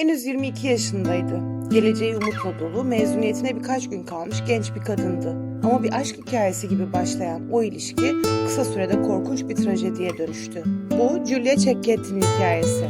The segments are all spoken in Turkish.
Henüz 22 yaşındaydı. Geleceği umutla dolu, mezuniyetine birkaç gün kalmış genç bir kadındı. Ama bir aşk hikayesi gibi başlayan o ilişki kısa sürede korkunç bir trajediye dönüştü. Bu Julia Cecchetti'nin hikayesi.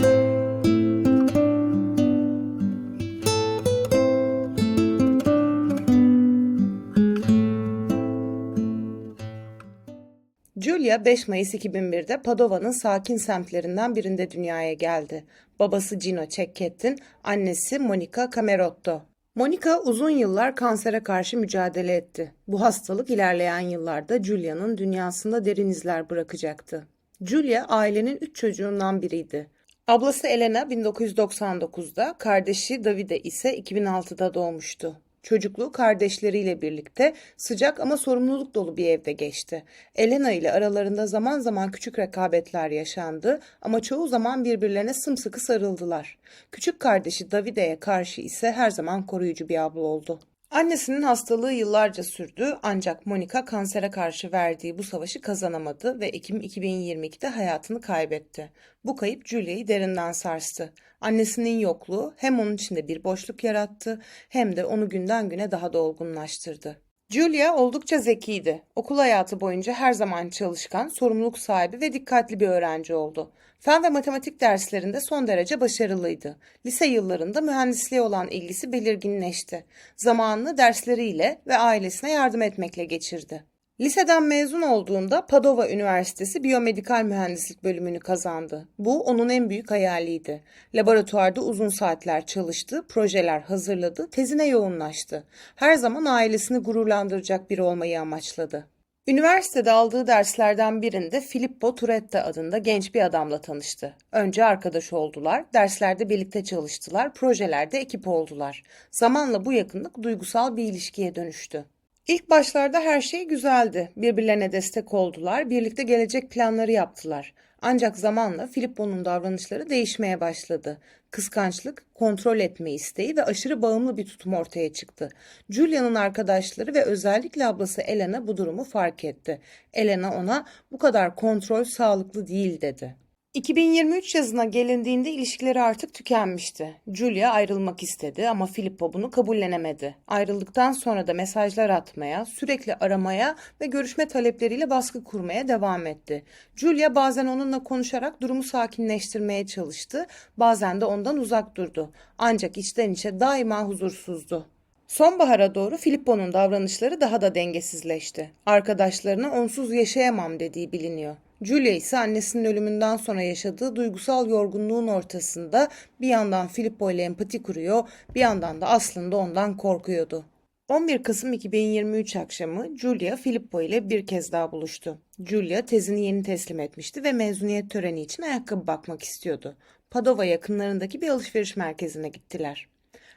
Julia 5 Mayıs 2001'de Padova'nın sakin semtlerinden birinde dünyaya geldi. Babası Gino Cecchettin, annesi Monica Camerotto. Monica uzun yıllar kansere karşı mücadele etti. Bu hastalık ilerleyen yıllarda Julia'nın dünyasında derin izler bırakacaktı. Julia ailenin üç çocuğundan biriydi. Ablası Elena 1999'da, kardeşi Davide ise 2006'da doğmuştu. Çocukluğu kardeşleriyle birlikte sıcak ama sorumluluk dolu bir evde geçti. Elena ile aralarında zaman zaman küçük rekabetler yaşandı ama çoğu zaman birbirlerine sımsıkı sarıldılar. Küçük kardeşi Davide'ye karşı ise her zaman koruyucu bir abla oldu. Annesinin hastalığı yıllarca sürdü ancak Monica kansere karşı verdiği bu savaşı kazanamadı ve Ekim 2022'de hayatını kaybetti. Bu kayıp Julia'yı derinden sarstı. Annesinin yokluğu hem onun içinde bir boşluk yarattı hem de onu günden güne daha da olgunlaştırdı. Julia oldukça zekiydi. Okul hayatı boyunca her zaman çalışkan, sorumluluk sahibi ve dikkatli bir öğrenci oldu. Fen ve matematik derslerinde son derece başarılıydı. Lise yıllarında mühendisliğe olan ilgisi belirginleşti. Zamanını dersleriyle ve ailesine yardım etmekle geçirdi. Liseden mezun olduğunda Padova Üniversitesi Biyomedikal Mühendislik bölümünü kazandı. Bu onun en büyük hayaliydi. Laboratuvarda uzun saatler çalıştı, projeler hazırladı, tezine yoğunlaştı. Her zaman ailesini gururlandıracak biri olmayı amaçladı. Üniversitede aldığı derslerden birinde Filippo Turetta adında genç bir adamla tanıştı. Önce arkadaş oldular, derslerde birlikte çalıştılar, projelerde ekip oldular. Zamanla bu yakınlık duygusal bir ilişkiye dönüştü. İlk başlarda her şey güzeldi. Birbirlerine destek oldular, birlikte gelecek planları yaptılar. Ancak zamanla Filippo'nun davranışları değişmeye başladı. Kıskançlık, kontrol etme isteği ve aşırı bağımlı bir tutum ortaya çıktı. Julia'nın arkadaşları ve özellikle ablası Elena bu durumu fark etti. Elena ona bu kadar kontrol sağlıklı değil dedi. 2023 yazına gelindiğinde ilişkileri artık tükenmişti. Julia ayrılmak istedi ama Filippo bunu kabullenemedi. Ayrıldıktan sonra da mesajlar atmaya, sürekli aramaya ve görüşme talepleriyle baskı kurmaya devam etti. Julia bazen onunla konuşarak durumu sakinleştirmeye çalıştı, bazen de ondan uzak durdu. Ancak içten içe daima huzursuzdu. Sonbahara doğru Filippo'nun davranışları daha da dengesizleşti. Arkadaşlarına onsuz yaşayamam dediği biliniyor. Julia ise annesinin ölümünden sonra yaşadığı duygusal yorgunluğun ortasında bir yandan Filippo ile empati kuruyor, bir yandan da aslında ondan korkuyordu. 11 Kasım 2023 akşamı Julia Filippo ile bir kez daha buluştu. Julia tezini yeni teslim etmişti ve mezuniyet töreni için ayakkabı bakmak istiyordu. Padova yakınlarındaki bir alışveriş merkezine gittiler.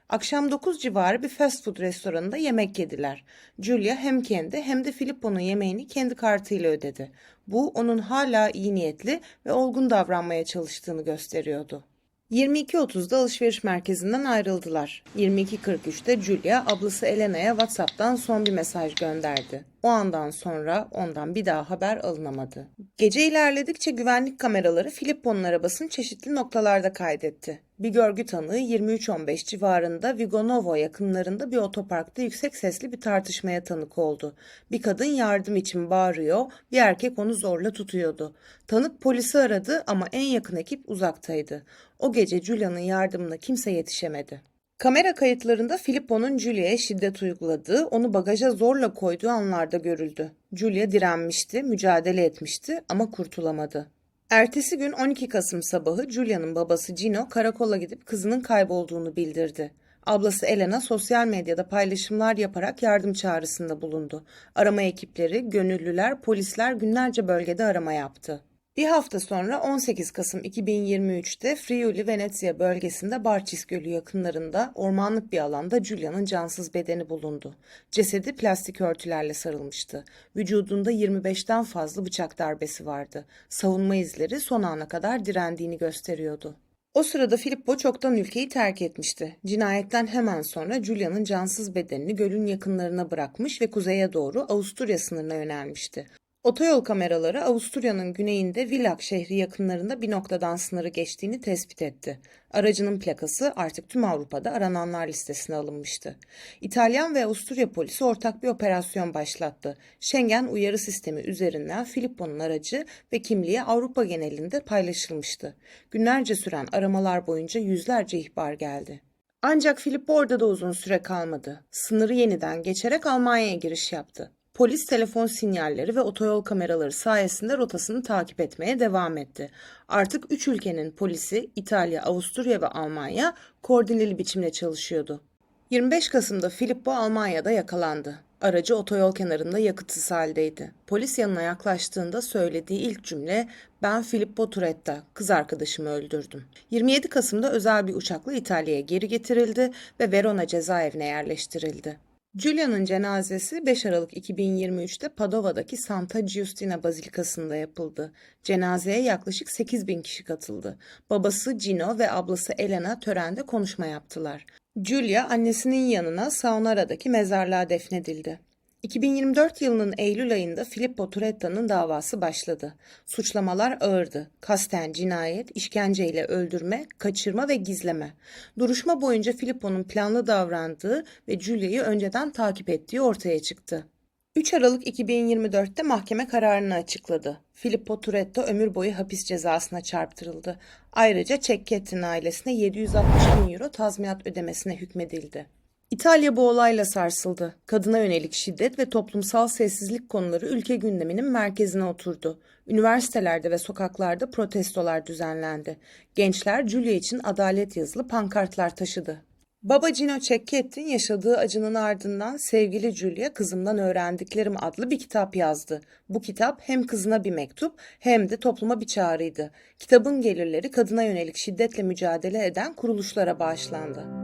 Akşam 9 civarı bir fast food restoranında yemek yediler. Julia hem kendi hem de Filippo'nun yemeğini kendi kartıyla ödedi. Bu onun hala iyi niyetli ve olgun davranmaya çalıştığını gösteriyordu. 22.30'da alışveriş merkezinden ayrıldılar. 22.43'te Julia ablası Elena'ya WhatsApp'tan son bir mesaj gönderdi. O andan sonra ondan bir daha haber alınamadı. Gece ilerledikçe güvenlik kameraları Filippo'nun arabasını çeşitli noktalarda kaydetti. Bir görgü tanığı 23.15 civarında Vigonovo yakınlarında bir otoparkta yüksek sesli bir tartışmaya tanık oldu. Bir kadın yardım için bağırıyor, bir erkek onu zorla tutuyordu. Tanık polisi aradı ama en yakın ekip uzaktaydı. O gece Julia'nın yardımına kimse yetişemedi. Kamera kayıtlarında Filippo'nun Julia'ya şiddet uyguladığı, onu bagaja zorla koyduğu anlarda görüldü. Julia direnmişti, mücadele etmişti ama kurtulamadı. Ertesi gün 12 Kasım sabahı Julia'nın babası Gino karakola gidip kızının kaybolduğunu bildirdi. Ablası Elena sosyal medyada paylaşımlar yaparak yardım çağrısında bulundu. Arama ekipleri, gönüllüler, polisler günlerce bölgede arama yaptı. Bir hafta sonra 18 Kasım 2023'te Friuli Venezia bölgesinde Barçis Gölü yakınlarında ormanlık bir alanda Julia'nın cansız bedeni bulundu. Cesedi plastik örtülerle sarılmıştı. Vücudunda 25'ten fazla bıçak darbesi vardı. Savunma izleri son ana kadar direndiğini gösteriyordu. O sırada Filippo çoktan ülkeyi terk etmişti. Cinayetten hemen sonra Julia'nın cansız bedenini gölün yakınlarına bırakmış ve kuzeye doğru Avusturya sınırına yönelmişti. Otoyol kameraları Avusturya'nın güneyinde Villach şehri yakınlarında bir noktadan sınırı geçtiğini tespit etti. Aracının plakası artık tüm Avrupa'da arananlar listesine alınmıştı. İtalyan ve Avusturya polisi ortak bir operasyon başlattı. Schengen uyarı sistemi üzerinden Filippo'nun aracı ve kimliği Avrupa genelinde paylaşılmıştı. Günlerce süren aramalar boyunca yüzlerce ihbar geldi. Ancak Filippo orada da uzun süre kalmadı. Sınırı yeniden geçerek Almanya'ya giriş yaptı. Polis telefon sinyalleri ve otoyol kameraları sayesinde rotasını takip etmeye devam etti. Artık üç ülkenin polisi İtalya, Avusturya ve Almanya koordineli biçimde çalışıyordu. 25 Kasım'da Filippo Almanya'da yakalandı. Aracı otoyol kenarında yakıtsız haldeydi. Polis yanına yaklaştığında söylediği ilk cümle ben Filippo Turetta, kız arkadaşımı öldürdüm. 27 Kasım'da özel bir uçakla İtalya'ya geri getirildi ve Verona cezaevine yerleştirildi. Giulia'nın cenazesi 5 Aralık 2023'te Padova'daki Santa Giustina Bazilikası'nda yapıldı. Cenazeye yaklaşık 8 bin kişi katıldı. Babası Gino ve ablası Elena törende konuşma yaptılar. Giulia annesinin yanına Saunara'daki mezarlığa defnedildi. 2024 yılının Eylül ayında Filippo Turetta'nın davası başladı. Suçlamalar ağırdı. Kasten cinayet, işkenceyle öldürme, kaçırma ve gizleme. Duruşma boyunca Filippo'nun planlı davrandığı ve Giulia'yı önceden takip ettiği ortaya çıktı. 3 Aralık 2024'te mahkeme kararını açıkladı. Filippo Turetta ömür boyu hapis cezasına çarptırıldı. Ayrıca Cecchetti'nin ailesine 760 bin euro tazminat ödemesine hükmedildi. İtalya bu olayla sarsıldı. Kadına yönelik şiddet ve toplumsal sessizlik konuları ülke gündeminin merkezine oturdu. Üniversitelerde ve sokaklarda protestolar düzenlendi. Gençler Giulia için adalet yazılı pankartlar taşıdı. Baba Gino Cecchettin yaşadığı acının ardından sevgili Giulia kızımdan öğrendiklerim adlı bir kitap yazdı. Bu kitap hem kızına bir mektup hem de topluma bir çağrıydı. Kitabın gelirleri kadına yönelik şiddetle mücadele eden kuruluşlara bağışlandı.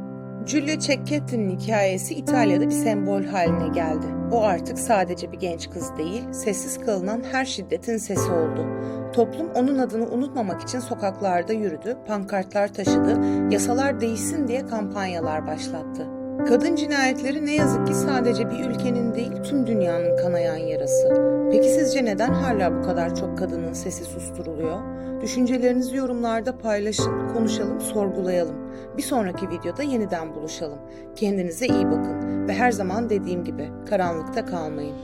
Giulia Cecchetti'nin hikayesi İtalya'da bir sembol haline geldi. O artık sadece bir genç kız değil, sessiz kalınan her şiddetin sesi oldu. Toplum onun adını unutmamak için sokaklarda yürüdü, pankartlar taşıdı, yasalar değişsin diye kampanyalar başlattı. Kadın cinayetleri ne yazık ki sadece bir ülkenin değil, tüm dünyanın kanayan yarası. Peki sizce neden hala bu kadar çok kadının sesi susturuluyor? Düşüncelerinizi yorumlarda paylaşın, konuşalım, sorgulayalım. Bir sonraki videoda yeniden buluşalım. Kendinize iyi bakın ve her zaman dediğim gibi karanlıkta kalmayın.